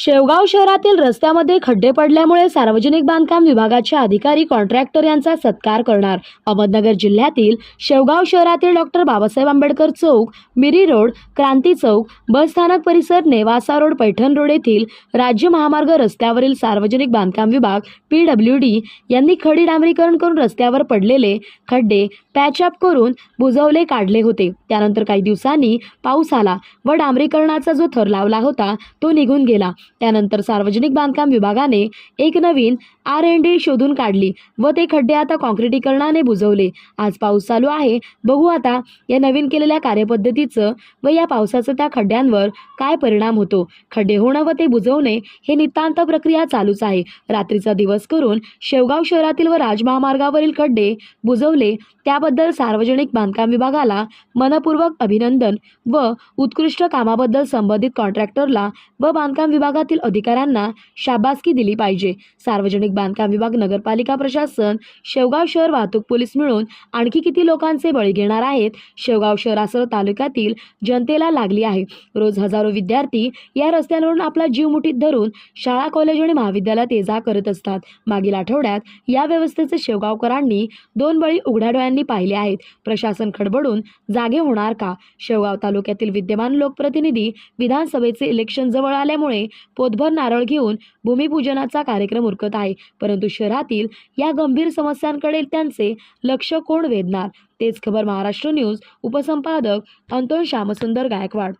शेवगाव शहरातील रस्त्यामध्ये खड्डे पडल्यामुळे सार्वजनिक बांधकाम विभागाचे अधिकारी कॉन्ट्रॅक्टर यांचा सत्कार करणार. अहमदनगर जिल्ह्यातील शेवगाव शहरातील डॉक्टर बाबासाहेब आंबेडकर चौक मिरी रोड क्रांती चौक बस स्थानक परिसर नेवासा रोड पैठण रोड येथील राज्य महामार्ग रस्त्यावरील सार्वजनिक बांधकाम विभाग पी डब्ल्यू डी यांनी खडी डांबरीकरण करून रस्त्यावर पडलेले खड्डे पॅचअप करून बुजवले काढले होते. त्यानंतर काही दिवसांनी पाऊस आला व डांबरीकरणाचा जो थर लावला होता तो निघून गेला. त्यानंतर सार्वजनिक बांधकाम विभागाने एक नवीन आर एन डी शोधून काढली व ते खड्डे आता कॉन्क्रिटीकरणाने बुजवले. आज पाऊस चालू आहे. बघू आता या नवीन केलेल्या कार्यपद्धतीचं व या पावसाचं त्या खड्ड्यांवर काय परिणाम होतो. खड्डे होणं व ते बुजवणे हे नितांत प्रक्रिया चालूच आहे. रात्रीचा दिवस करून शेवगाव शहरातील व राजमहामार्गावरील खड्डे बुजवले. त्याबद्दल सार्वजनिक बांधकाम विभागाला मनपूर्वक अभिनंदन व उत्कृष्ट कामाबद्दल संबंधित कॉन्ट्रॅक्टरला व बांधकाम विभागातील अधिकाऱ्यांना शाबासकी दिली पाहिजे. सार्वजनिक बांधकाम विभाग नगरपालिका प्रशासन शेवगाव शहर वाहतूक पोलीस मिळून आणखी किती लोकांचे बळी घेणार आहेत शेवगाव शहरासह तालुक्यातील जनतेला लागली आहे. रोज हजारो विद्यार्थी या रस्त्यांवरून आपला जीव मुठीत धरून शाळा कॉलेज आणि महाविद्यालयात ये जा करत असतात. मागील आठवड्यात या व्यवस्थेचे शेवगावकरांनी दोन बळी उघड्या डोळ्यांनी पाहिले आहेत. प्रशासन खडबडून जागे होणार का? शेवगाव तालुक्यातील विद्यमान लोकप्रतिनिधी विधानसभेचे इलेक्शन जवळ आल्यामुळे पोतभर नारळ घेऊन भूमिपूजनाचा कार्यक्रम उरकत आहे. परंतु शहरातील या गंभीर समस्यांकडे त्यांचे लक्ष कोण वेधणार? तेच खबर महाराष्ट्र न्यूज उपसंपादक अंतोन श्यामसुंदर गायकवाड.